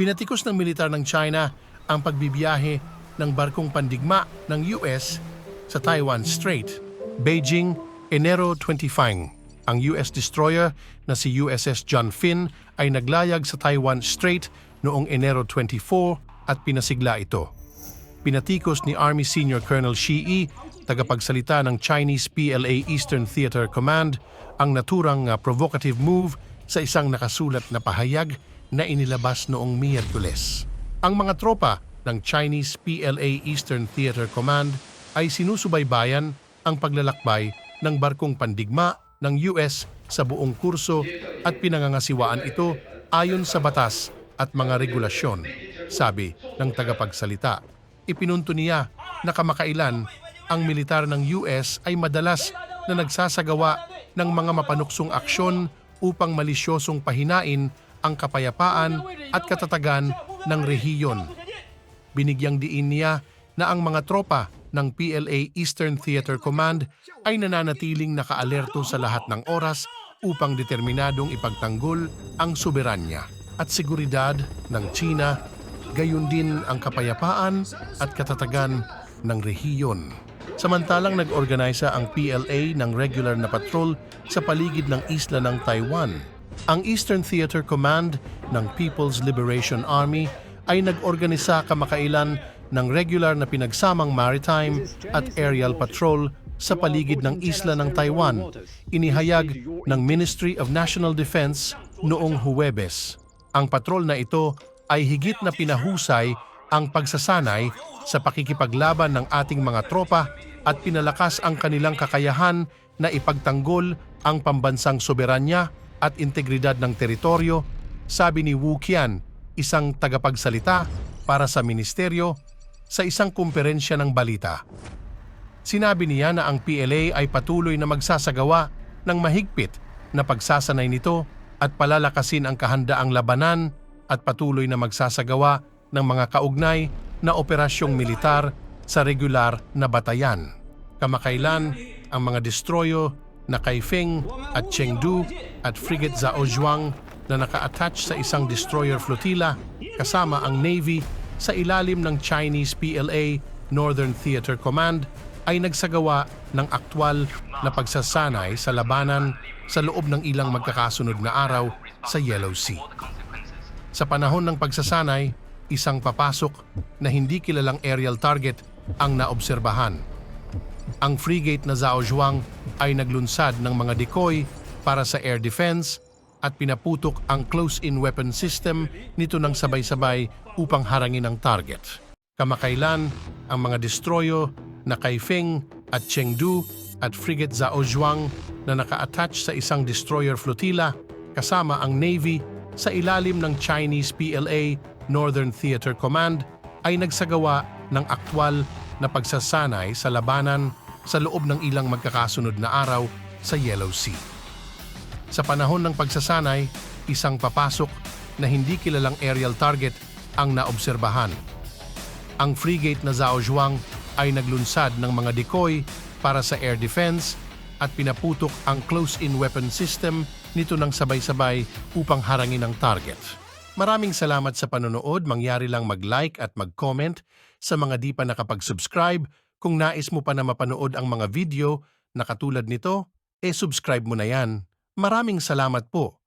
Pinatikos ng militar ng China ang pagbibiyahe ng barkong pandigma ng US sa Taiwan Strait. Beijing, Enero 25. Ang US destroyer na si USS John Finn ay naglayag sa Taiwan Strait noong Enero 24 at pinasigla ito. Pinatikos ni Army Senior Colonel Shi tagapagsalita ng Chinese PLA Eastern Theater Command, ang naturang uh, provocative move sa isang nakasulat na pahayag na inilabas noong Miyerkules. Ang mga tropa ng Chinese PLA Eastern Theater Command ay sinusubaybayan ang paglalakbay ng barkong pandigma ng US sa buong kurso at pinangangasiwaan ito ayon sa batas at mga regulasyon, sabi ng tagapagsalita. Ipinunto niya na kamakailan ang militar ng US ay madalas na nagsasagawa ng mga mapanuksong aksyon upang malisyosong pahinain ang kapayapaan at katatagan ng rehiyon. Binigyang diin niya na ang mga tropa ng PLA Eastern Theater Command ay nananatiling nakaalerto sa lahat ng oras upang determinadong ipagtanggol ang soberanya at seguridad ng China, gayon din ang kapayapaan at katatagan ng rehiyon. Samantalang nag-organisa ang PLA ng regular na patrol sa paligid ng isla ng Taiwan. Ang Eastern Theater Command ng People's Liberation Army ay nag-organisa kamakailan ng regular na pinagsamang maritime at aerial patrol sa paligid ng isla ng Taiwan. Inihayag ng Ministry of National Defense noong Huwebes. Ang patrol na ito ay higit na pinahusay ang pagsasanay sa pakikipaglaban ng ating mga tropa at pinalakas ang kanilang kakayahan na ipagtanggol ang pambansang soberanya at integridad ng teritoryo, sabi ni Wu Qian, isang tagapagsalita para sa ministeryo sa isang kumperensya ng balita. Sinabi niya na ang PLA ay patuloy na magsasagawa ng mahigpit na pagsasanay nito at palalakasin ang kahandaang labanan at patuloy na magsasagawa ng mga kaugnay na operasyong militar sa regular na batayan. Kamakailan, ang mga destroyo na Kaifeng at Chengdu at frigate Zaozhuang na naka-attach sa isang destroyer flotilla kasama ang Navy sa ilalim ng Chinese PLA Northern Theater Command ay nagsagawa ng aktwal na pagsasanay sa labanan sa loob ng ilang magkakasunod na araw sa Yellow Sea. Sa panahon ng pagsasanay, isang papasok na hindi kilalang aerial target ang naobserbahan. Ang frigate na Zaozhuang ay naglunsad ng mga decoy para sa air defense at pinaputok ang close-in weapon system nito ng sabay-sabay upang harangin ang target. Kamakailan, ang mga destroyo na Kaifeng at Chengdu at frigate Zaozhuang na naka-attach sa isang destroyer flotilla kasama ang Navy sa ilalim ng Chinese PLA Northern Theater Command ay nagsagawa ng aktwal na pagsasanay sa labanan sa loob ng ilang magkakasunod na araw sa Yellow Sea. Sa panahon ng pagsasanay, isang papasok na hindi kilalang aerial target ang naobserbahan. Ang frigate na Zaozhuang ay naglunsad ng mga decoy para sa air defense at pinaputok ang close-in weapon system nito ng sabay-sabay upang harangin ang target. Maraming salamat sa panonood. Mangyari lang mag-like at mag-comment sa mga di pa nakapag-subscribe. Kung nais mo pa na mapanood ang mga video na katulad nito, e subscribe mo na yan. Maraming salamat po.